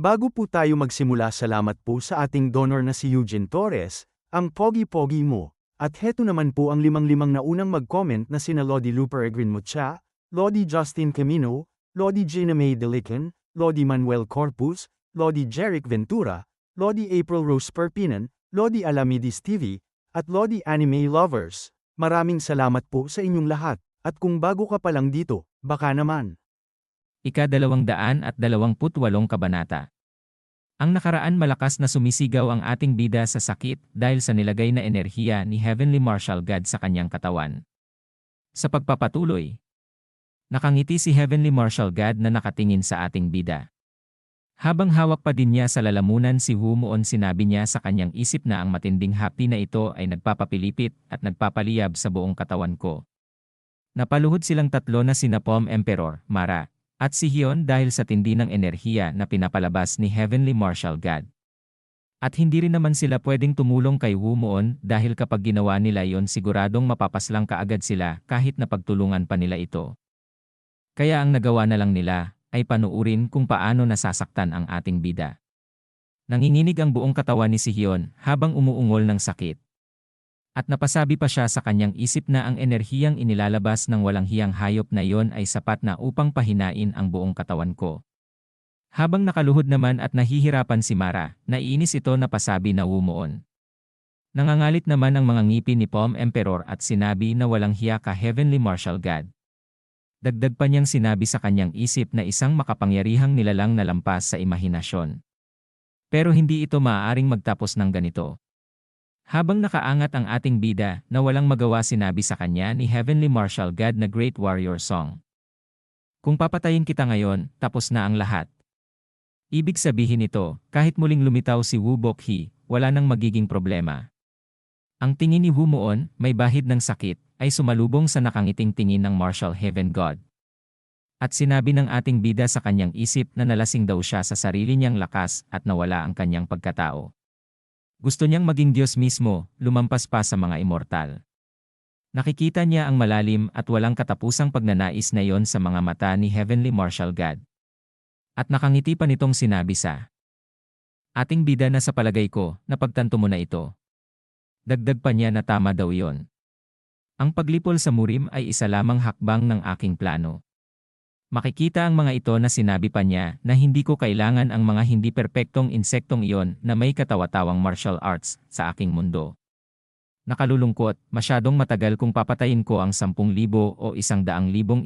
Bago po tayo magsimula salamat po sa ating donor na si Eugene Torres, ang pogi-pogi mo. At heto naman po ang limang-limang na unang mag-comment na sina Lodi Luper Egrin Mucha, Lodi Justin Camino, Lodi Gina May Delican, Lodi Manuel Corpus, Lodi Jeric Ventura, Lodi April Rose Perpinan, Lodi Alamidis TV, at Lodi Anime Lovers. Maraming salamat po sa inyong lahat, at kung bago ka pa lang dito, baka naman. Ika-dalawang daan at dalawamput walong kabanata. Ang nakaraan malakas na sumisigaw ang ating bida sa sakit dahil sa nilagay na enerhiya ni Heavenly Marshal God sa kanyang katawan. Sa pagpapatuloy, nakangiti si Heavenly Marshal God na nakatingin sa ating bida. Habang hawak pa din niya sa lalamunan si Humuon sinabi niya sa kanyang isip na ang matinding hapti na ito ay nagpapapilipit at nagpapaliyab sa buong katawan ko. Napaluhod silang tatlo na sina Pom Emperor, Mara, at si Hion dahil sa tindi ng enerhiya na pinapalabas ni Heavenly Marshal God. At hindi rin naman sila pwedeng tumulong kay Humuon dahil kapag ginawa nila yon siguradong mapapaslang kaagad sila kahit na pagtulungan pa nila ito. Kaya ang nagawa na lang nila ay panuurin kung paano nasasaktan ang ating bida. Nanginginig ang buong katawan ni si Hion habang umuungol ng sakit. At napasabi pa siya sa kanyang isip na ang enerhiyang inilalabas ng walang hiyang hayop na iyon ay sapat na upang pahinain ang buong katawan ko. Habang nakaluhod naman at nahihirapan si Mara, naiinis ito na pasabi na umuon. Nangangalit naman ang mga ngipin ni Pom Emperor at sinabi na walang hiya ka Heavenly Marshal God. Dagdag pa niyang sinabi sa kanyang isip na isang makapangyarihang nilalang na lampas sa imahinasyon. Pero hindi ito maaaring magtapos ng ganito. Habang nakaangat ang ating bida na walang magawa sinabi sa kanya ni Heavenly Marshal God na Great Warrior Song. Kung papatayin kita ngayon, tapos na ang lahat. Ibig sabihin nito, kahit muling lumitaw si Wu Bokhi, wala nang magiging problema. Ang tingin ni Wu Muon, may bahid ng sakit, ay sumalubong sa nakangiting tingin ng Marshal Heaven God. At sinabi ng ating bida sa kanyang isip na nalasing daw siya sa sarili niyang lakas at nawala ang kanyang pagkatao. Gusto niyang maging Diyos mismo, lumampas pa sa mga immortal. Nakikita niya ang malalim at walang katapusang pagnanais na iyon sa mga mata ni Heavenly Marshal God. At nakangiti pa nitong sinabi sa ating bida na sa palagay ko, napagtanto mo na ito. Dagdag pa niya na tama daw iyon. Ang paglipol sa murim ay isa lamang hakbang ng aking plano. Makikita ang mga ito na sinabi pa niya na hindi ko kailangan ang mga hindi perpektong insektong iyon na may katawatawang martial arts sa aking mundo. Nakalulungkot, masyadong matagal kung papatayin ko ang 10,000 o 100,000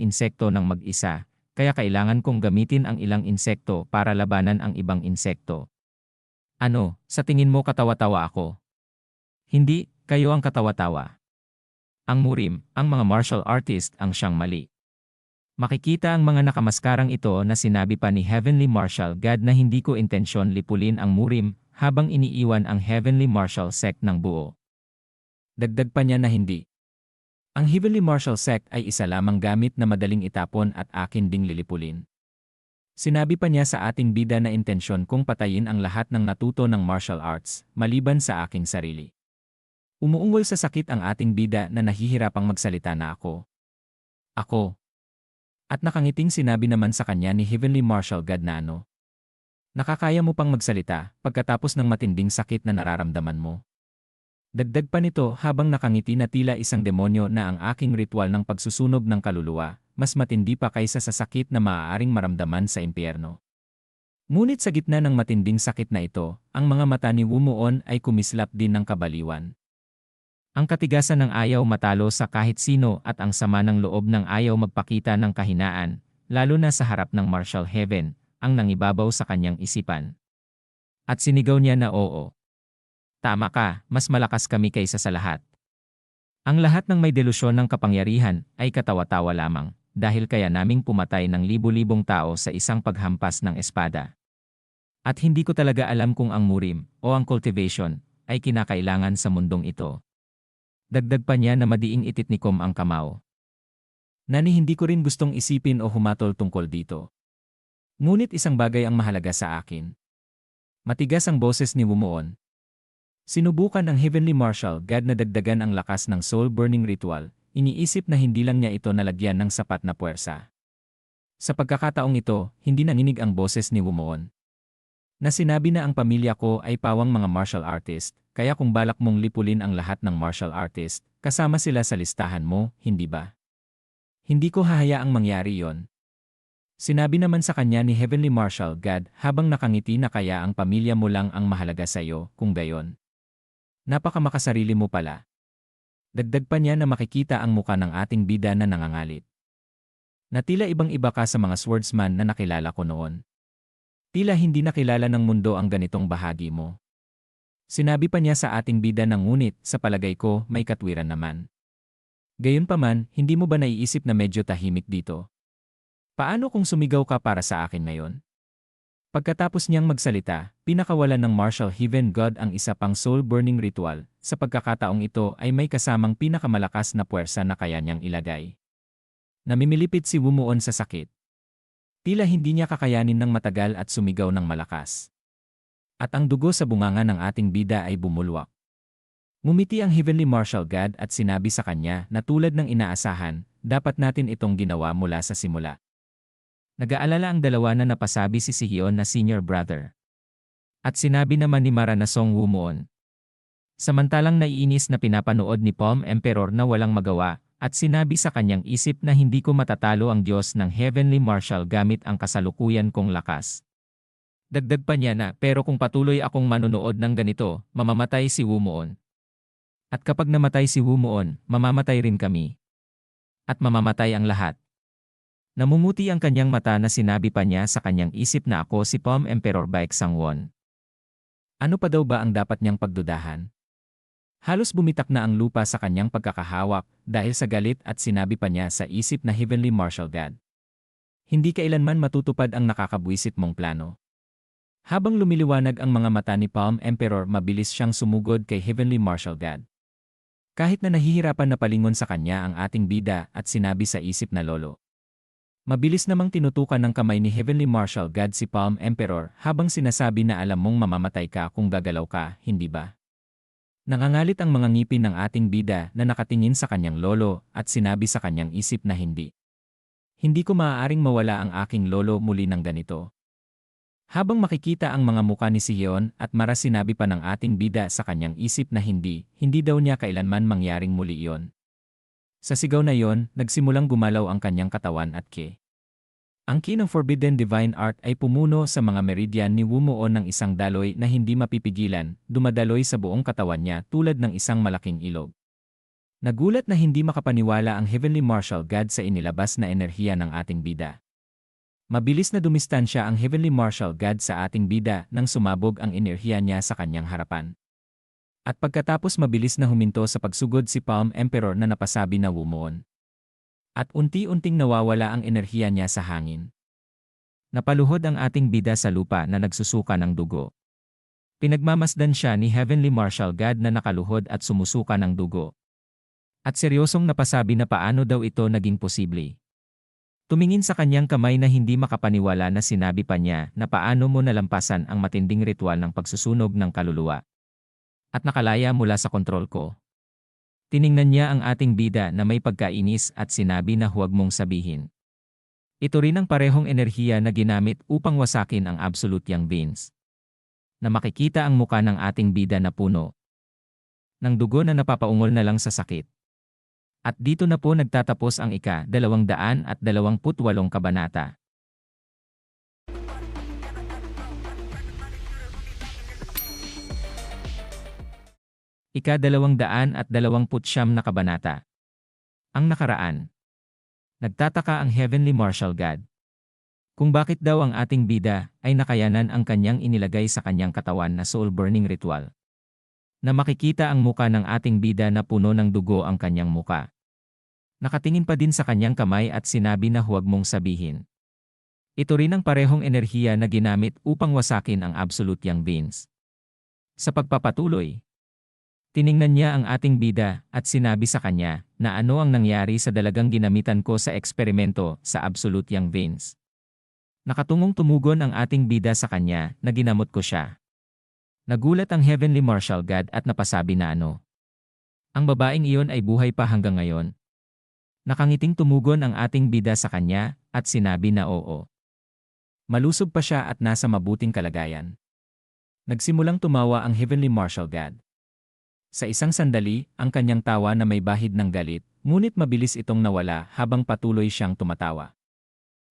insekto ng mag-isa, kaya kailangan kong gamitin ang ilang insekto para labanan ang ibang insekto. Ano, sa tingin mo katawa-tawa ako? Hindi, kayo ang katawa-tawa. Ang murim, ang mga martial artist ang siyang mali. Makikita ang mga nakamaskarang ito na sinabi pa ni Heavenly Marshal God na hindi ko intensyon lipulin ang murim habang iniiwan ang Heavenly Marshal Sect ng buo. Dagdag pa niya na hindi. Ang Heavenly Marshal Sect ay isa lamang gamit na madaling itapon at akin ding lilipulin. Sinabi pa niya sa ating bida na intensyon kong patayin ang lahat ng natuto ng martial arts, maliban sa aking sarili. Umuungol sa sakit ang ating bida na nahihirapang magsalita na ako. Ako, at nakangiting sinabi naman sa kanya ni Heavenly Marshal God na ano. Nakakaya mo pang magsalita pagkatapos ng matinding sakit na nararamdaman mo. Dagdag pa nito habang nakangiti na tila isang demonyo na ang aking ritual ng pagsusunog ng kaluluwa, mas matindi pa kaysa sa sakit na maaaring maramdaman sa impyerno. Ngunit sa gitna ng matinding sakit na ito, ang mga mata ni Wumuon ay kumislap din ng kabaliwan. Ang katigasan ng ayaw matalo sa kahit sino at ang sama ng loob ng ayaw magpakita ng kahinaan, lalo na sa harap ng martial heaven, ang nangibabaw sa kanyang isipan. At sinigaw niya na oo. Tama ka, mas malakas kami kaysa sa lahat. Ang lahat ng may delusyon ng kapangyarihan ay katawa-tawa lamang, dahil kaya naming pumatay ng libu-libong tao sa isang paghampas ng espada. At hindi ko talaga alam kung ang murim, o ang cultivation, ay kinakailangan sa mundong ito. Dagdag pa niya na madiing ititnikom ang kamao. Nani hindi ko rin gustong isipin o humatol tungkol dito. Ngunit isang bagay ang mahalaga sa akin. Matigas ang boses ni Wumuon. Sinubukan ng Heavenly Marshal God na dagdagan ang lakas ng soul burning ritual, iniisip na hindi lang niya ito nalagyan ng sapat na puwersa. Sa pagkakataong ito, hindi nanginig ang boses ni Wumuon. Na sinabi na ang pamilya ko ay pawang mga martial artist, kaya kung balak mong lipulin ang lahat ng martial artist, kasama sila sa listahan mo, hindi ba? Hindi ko hahayaang mangyari yon. Sinabi naman sa kanya ni Heavenly Marshal God habang nakangiti na kaya ang pamilya mo lang ang mahalaga sa iyo, kung gayon. Napaka makasarili mo pala. Dagdag pa niya na makikita ang muka ng ating bida na nangangalit. Na tila ibang-iba ka sa mga swordsman na nakilala ko noon. Tila hindi nakilala ng mundo ang ganitong bahagi mo. Sinabi pa niya sa ating bida na ngunit, sa palagay ko, may katwiran naman. Gayunpaman, hindi mo ba naiisip na medyo tahimik dito? Paano kung sumigaw ka para sa akin ngayon? Pagkatapos niyang magsalita, pinakawalan ng Marshall Heaven God ang isa pang soul-burning ritual. Sa pagkakataong ito ay may kasamang pinakamalakas na puwersa na kaya niyang ilagay. Namimilipit si Wumuon sa sakit. Tila hindi niya kakayanin ng matagal at sumigaw ng malakas. At ang dugo sa bunganga ng ating bida ay bumulwak. Ngumiti ang Heavenly Marshal God at sinabi sa kanya na tulad ng inaasahan, dapat natin itong ginawa mula sa simula. Nag-aalala ang dalawa na napasabi si Sihion na senior brother. At sinabi naman ni Mara na Song Wumuon. Samantalang naiinis na pinapanood ni Palm Emperor na walang magawa, at sinabi sa kanyang isip na hindi ko matatalo ang Diyos ng Heavenly Marshal gamit ang kasalukuyan kong lakas. Dagdag pa niya na pero kung patuloy akong manonood ng ganito, mamamatay si Wumuon. At kapag namatay si Wumuon, mamamatay rin kami. At mamamatay ang lahat. Namumuti ang kanyang mata na sinabi pa niya sa kanyang isip na ako si Palm Emperor Baek Sangwon. Ano pa daw ba ang dapat niyang pagdudahan? Halos bumitak na ang lupa sa kanyang pagkakahawak dahil sa galit at sinabi pa niya sa isip na Heavenly Marshal God. Hindi kailanman matutupad ang nakakabwisit mong plano. Habang lumiliwanag ang mga mata ni Palm Emperor mabilis siyang sumugod kay Heavenly Marshal God. Kahit na nahihirapan na palingon sa kanya ang ating bida at sinabi sa isip na lolo. Mabilis namang tinutukan ng kamay ni Heavenly Marshal God si Palm Emperor habang sinasabi na alam mong mamamatay ka kung gagalaw ka, hindi ba? Nangangalit ang mga ngipin ng ating bida na nakatingin sa kanyang lolo at sinabi sa kanyang isip na hindi. Hindi ko maaaring mawala ang aking lolo muli ng ganito. Habang makikita ang mga muka ni Siyon at mara sinabi pa ng ating bida sa kanyang isip na hindi, hindi daw niya kailanman mangyaring muli iyon. Sa sigaw na yon, nagsimulang gumalaw ang kanyang katawan at ke. Ang key ng Forbidden Divine Art ay pumuno sa mga meridian ni Wumuon ng isang daloy na hindi mapipigilan, dumadaloy sa buong katawan niya tulad ng isang malaking ilog. Nagulat na hindi makapaniwala ang Heavenly Marshal God sa inilabas na enerhiya ng ating bida. Mabilis na dumistansya ang Heavenly Marshal God sa ating bida nang sumabog ang enerhiya niya sa kanyang harapan. At pagkatapos mabilis na huminto sa pagsugod si Palm Emperor na napasabi na Wumuon. At unti-unting nawawala ang enerhiya niya sa hangin. Napaluhod ang ating bida sa lupa na nagsusuka ng dugo. Pinagmamasdan siya ni Heavenly Marshal God na nakaluhod at sumusuka ng dugo. At seryosong napasabi na paano daw ito naging posible. Tumingin sa kanyang kamay na hindi makapaniwala na sinabi pa niya na paano mo nalampasan ang matinding ritual ng pagsusunog ng kaluluwa. At nakalaya mula sa kontrol ko. Tiningnan niya ang ating bida na may pagkainis at sinabi na huwag mong sabihin. Ito rin ang parehong enerhiya na ginamit upang wasakin ang absolute yang beings. Na makikita ang muka ng ating bida na puno. Ng dugo na napapaungol na lang sa sakit. At dito na po nagtatapos ang ika dalawang daan at dalawamput walong kabanata. Ika dalawang daan at dalawamput siyam na kabanata. Ang nakaraan. Nagtataka ang Heavenly Marshal God. Kung bakit daw ang ating bida ay nakayanan ang kanyang inilagay sa kanyang katawan na soul-burning ritual. Na makikita ang muka ng ating bida na puno ng dugo ang kanyang muka. Nakatingin pa din sa kanyang kamay at sinabi na huwag mong sabihin. Ito rin ang parehong enerhiya na ginamit upang wasakin ang absolute yang beings. Sa pagpapatuloy, Tiningnan niya ang ating bida at sinabi sa kanya na ano ang nangyari sa dalagang ginamitan ko sa eksperimento sa Absolute Yang Veins. Nakatungong tumugon ang ating bida sa kanya na ginamot ko siya. Nagulat ang Heavenly Marshal God at napasabi na ano. Ang babaeng iyon ay buhay pa hanggang ngayon. Nakangiting tumugon ang ating bida sa kanya at sinabi na oo. Malusog pa siya at nasa mabuting kalagayan. Nagsimulang tumawa ang Heavenly Marshal God. Sa isang sandali, ang kanyang tawa na may bahid ng galit, ngunit mabilis itong nawala habang patuloy siyang tumatawa.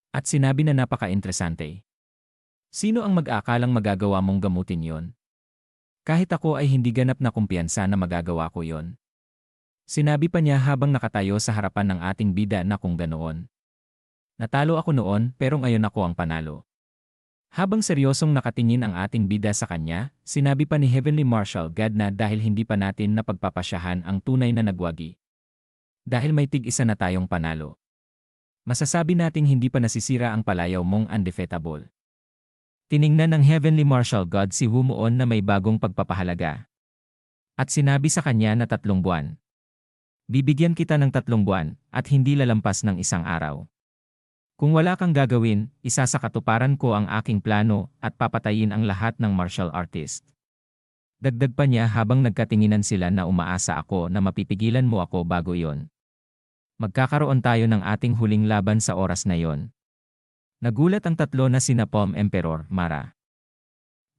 At sinabi na napaka-interesante. Sino ang mag-akalang magagawa mong gamutin yon? Kahit ako ay hindi ganap na kumpiyansa na magagawa ko yon. Sinabi pa niya habang nakatayo sa harapan ng ating bida na kung ganoon. Natalo ako noon pero ngayon ako ang panalo. Habang seryosong nakatingin ang ating bida sa kanya, sinabi pa ni Heavenly Marshal God na dahil hindi pa natin napagpapasyahan ang tunay na nagwagi. Dahil may tig-isa na tayong panalo. Masasabi nating hindi pa nasisira ang palayaw mong undefeatable. Tiningnan ng Heavenly Marshal God si Humuon na may bagong pagpapahalaga. At sinabi sa kanya na tatlong buwan. Bibigyan kita ng tatlong buwan at hindi lalampas ng isang araw. Kung wala kang gagawin, isa sa katuparan ko ang aking plano at papatayin ang lahat ng martial artist. Dagdag pa niya habang nagkatinginan sila na umaasa ako na mapipigilan mo ako bago yon. Magkakaroon tayo ng ating huling laban sa oras na yon. Nagulat ang tatlo na sina Pom Emperor, Mara.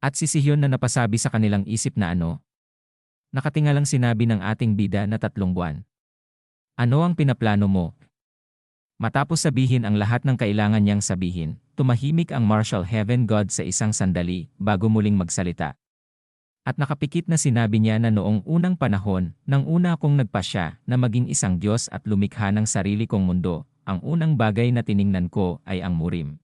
At si Sihyon na napasabi sa kanilang isip na ano? Nakatingalang sinabi ng ating bida na tatlong buwan. Ano ang pinaplano mo, Matapos sabihin ang lahat ng kailangan niyang sabihin, tumahimik ang Marshal Heaven God sa isang sandali bago muling magsalita. At nakapikit na sinabi niya na noong unang panahon, nang una akong nagpasya na maging isang Diyos at lumikha ng sarili kong mundo, ang unang bagay na tiningnan ko ay ang murim.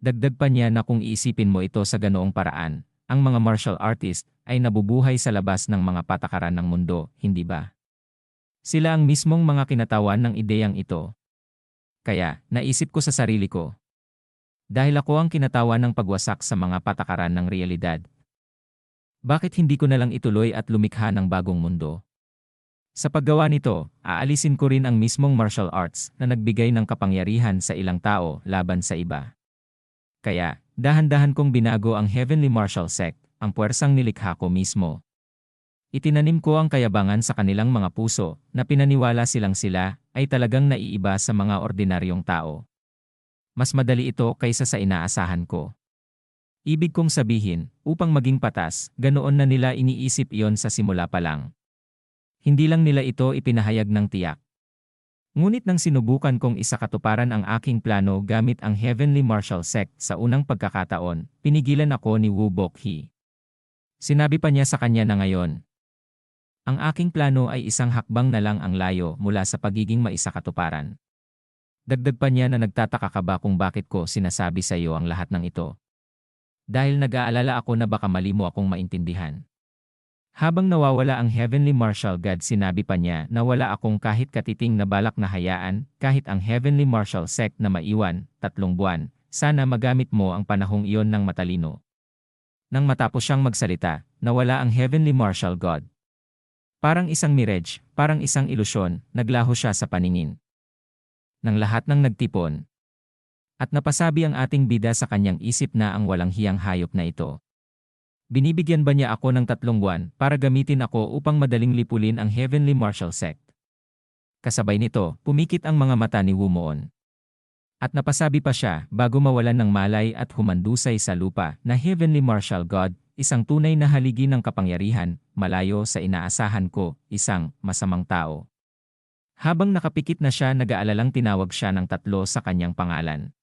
Dagdag pa niya na kung iisipin mo ito sa ganoong paraan, ang mga martial artist ay nabubuhay sa labas ng mga patakaran ng mundo, hindi ba? Sila ang mismong mga kinatawan ng ideyang ito, kaya, naisip ko sa sarili ko. Dahil ako ang kinatawa ng pagwasak sa mga patakaran ng realidad. Bakit hindi ko na lang ituloy at lumikha ng bagong mundo? Sa paggawa nito, aalisin ko rin ang mismong martial arts na nagbigay ng kapangyarihan sa ilang tao laban sa iba. Kaya, dahan-dahan kong binago ang Heavenly Martial Sect, ang puwersang nilikha ko mismo. Itinanim ko ang kayabangan sa kanilang mga puso na pinaniwala silang sila ay talagang naiiba sa mga ordinaryong tao. Mas madali ito kaysa sa inaasahan ko. Ibig kong sabihin, upang maging patas, ganoon na nila iniisip iyon sa simula pa lang. Hindi lang nila ito ipinahayag ng tiyak. Ngunit nang sinubukan kong isakatuparan ang aking plano gamit ang Heavenly Martial Sect sa unang pagkakataon, pinigilan ako ni Wu Bokhi. Sinabi pa niya sa kanya na ngayon, ang aking plano ay isang hakbang na lang ang layo mula sa pagiging maisakatuparan. Dagdag pa niya na nagtataka ka ba kung bakit ko sinasabi sa iyo ang lahat ng ito. Dahil nag-aalala ako na baka mali mo akong maintindihan. Habang nawawala ang Heavenly Marshal God sinabi pa niya na wala akong kahit katiting na balak na hayaan kahit ang Heavenly Marshal Sect na maiwan, tatlong buwan, sana magamit mo ang panahong iyon ng matalino. Nang matapos siyang magsalita, nawala ang Heavenly Marshal God. Parang isang mirage, parang isang ilusyon, naglaho siya sa paningin. Nang lahat ng nagtipon. At napasabi ang ating bida sa kanyang isip na ang walang hiyang hayop na ito. Binibigyan ba niya ako ng tatlong buwan para gamitin ako upang madaling lipulin ang Heavenly Martial Sect? Kasabay nito, pumikit ang mga mata ni Wumoon. At napasabi pa siya bago mawalan ng malay at humandusay sa lupa na Heavenly Martial God, isang tunay na haligi ng kapangyarihan, malayo sa inaasahan ko, isang masamang tao. Habang nakapikit na siya nag-aalalang tinawag siya ng tatlo sa kanyang pangalan.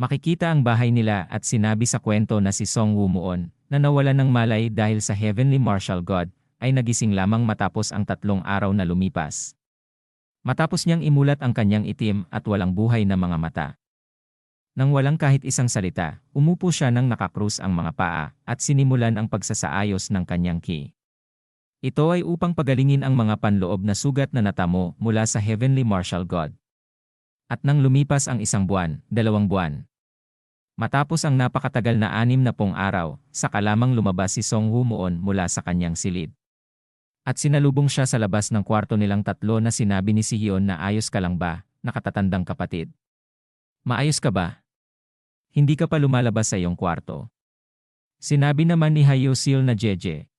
Makikita ang bahay nila at sinabi sa kwento na si Song Wumuon na nawalan ng malay dahil sa Heavenly Martial God ay nagising lamang matapos ang tatlong araw na lumipas. Matapos niyang imulat ang kanyang itim at walang buhay na mga mata. Nang walang kahit isang salita, umupo siya nang nakakrus ang mga paa at sinimulan ang pagsasaayos ng kanyang ki. Ito ay upang pagalingin ang mga panloob na sugat na natamo mula sa Heavenly Martial God. At nang lumipas ang isang buwan, dalawang buwan. Matapos ang napakatagal na anim na pong araw, saka lamang lumabas si Song Wumuon mula sa kanyang silid. At sinalubong siya sa labas ng kwarto nilang tatlo na sinabi ni Sihion na ayos ka lang ba, nakatatandang kapatid. Maayos ka ba? hindi ka pa lumalabas sa iyong kwarto. Sinabi naman ni Hayosil na Jeje.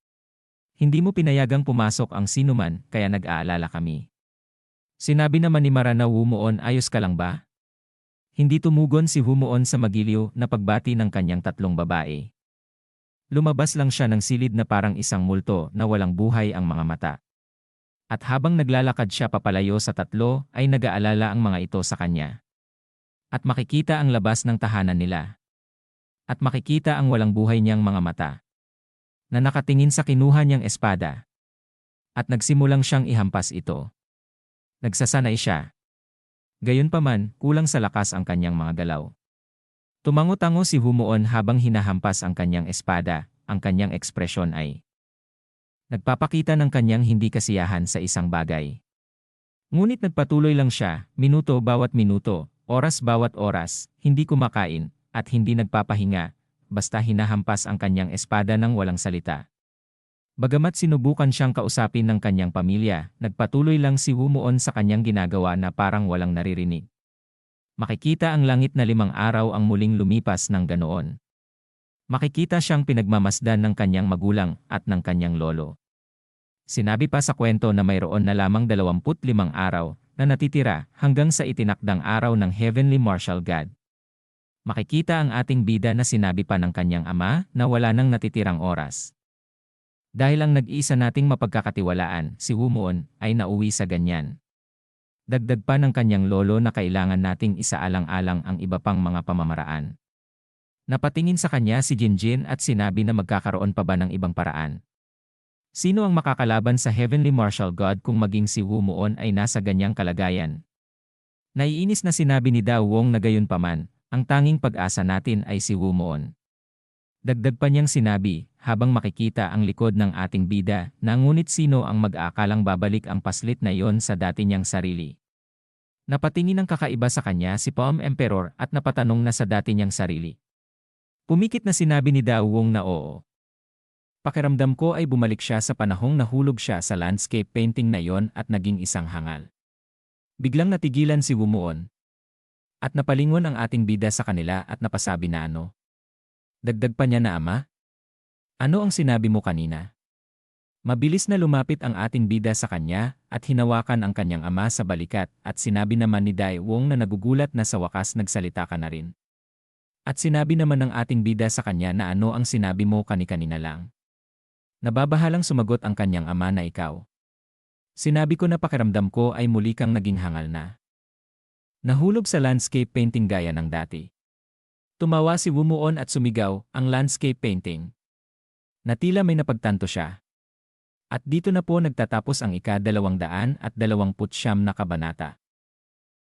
Hindi mo pinayagang pumasok ang sinuman kaya nag-aalala kami. Sinabi naman ni Marana Humuon ayos ka lang ba? Hindi tumugon si Humuon sa magiliw na pagbati ng kanyang tatlong babae. Lumabas lang siya ng silid na parang isang multo na walang buhay ang mga mata. At habang naglalakad siya papalayo sa tatlo, ay nag-aalala ang mga ito sa kanya. At makikita ang labas ng tahanan nila. At makikita ang walang buhay niyang mga mata. Na nakatingin sa kinuha niyang espada. At nagsimulang siyang ihampas ito. Nagsasanay siya. Gayunpaman, kulang sa lakas ang kanyang mga galaw. Tumango-tango si Humuon habang hinahampas ang kanyang espada, ang kanyang ekspresyon ay nagpapakita ng kanyang hindi kasiyahan sa isang bagay. Ngunit nagpatuloy lang siya, minuto bawat minuto, oras bawat oras, hindi kumakain, at hindi nagpapahinga, basta hinahampas ang kanyang espada ng walang salita. Bagamat sinubukan siyang kausapin ng kanyang pamilya, nagpatuloy lang si Humuon sa kanyang ginagawa na parang walang naririnig. Makikita ang langit na limang araw ang muling lumipas ng ganoon. Makikita siyang pinagmamasdan ng kanyang magulang at ng kanyang lolo. Sinabi pa sa kwento na mayroon na lamang 25 araw na natitira hanggang sa itinakdang araw ng Heavenly Martial God. Makikita ang ating bida na sinabi pa ng kanyang ama na wala nang natitirang oras. Dahil ang nag-iisa nating mapagkakatiwalaan, si Humuon, ay nauwi sa ganyan. Dagdag pa ng kanyang lolo na kailangan nating isaalang-alang ang iba pang mga pamamaraan. Napatingin sa kanya si Jinjin at sinabi na magkakaroon pa ba ng ibang paraan. Sino ang makakalaban sa Heavenly Martial God kung maging si Wu Muon ay nasa ganyang kalagayan? Naiinis na sinabi ni Dao Wong na gayon paman, ang tanging pag-asa natin ay si Wu Muon. Dagdag pa niyang sinabi, habang makikita ang likod ng ating bida, na ngunit sino ang mag-aakalang babalik ang paslit na iyon sa dati niyang sarili. Napatingin ng kakaiba sa kanya si Palm Emperor at napatanong na sa dati niyang sarili. Pumikit na sinabi ni Dao Wong na oo. Pakiramdam ko ay bumalik siya sa panahong nahulog siya sa landscape painting na yon at naging isang hangal. Biglang natigilan si Wumuon. At napalingon ang ating bida sa kanila at napasabi na ano. Dagdag pa niya na ama? Ano ang sinabi mo kanina? Mabilis na lumapit ang ating bida sa kanya at hinawakan ang kanyang ama sa balikat at sinabi naman ni Dai Wong na nagugulat na sa wakas nagsalita ka na rin. At sinabi naman ng ating bida sa kanya na ano ang sinabi mo kani-kanina lang. Nababahalang sumagot ang kanyang ama na ikaw. Sinabi ko na pakiramdam ko ay muli kang naging hangal na. Nahulog sa landscape painting gaya ng dati. Tumawa si Wumuon at sumigaw, ang landscape painting. Natila may napagtanto siya. At dito na po nagtatapos ang ika-dalawang daan at dalawamput siyam na kabanata.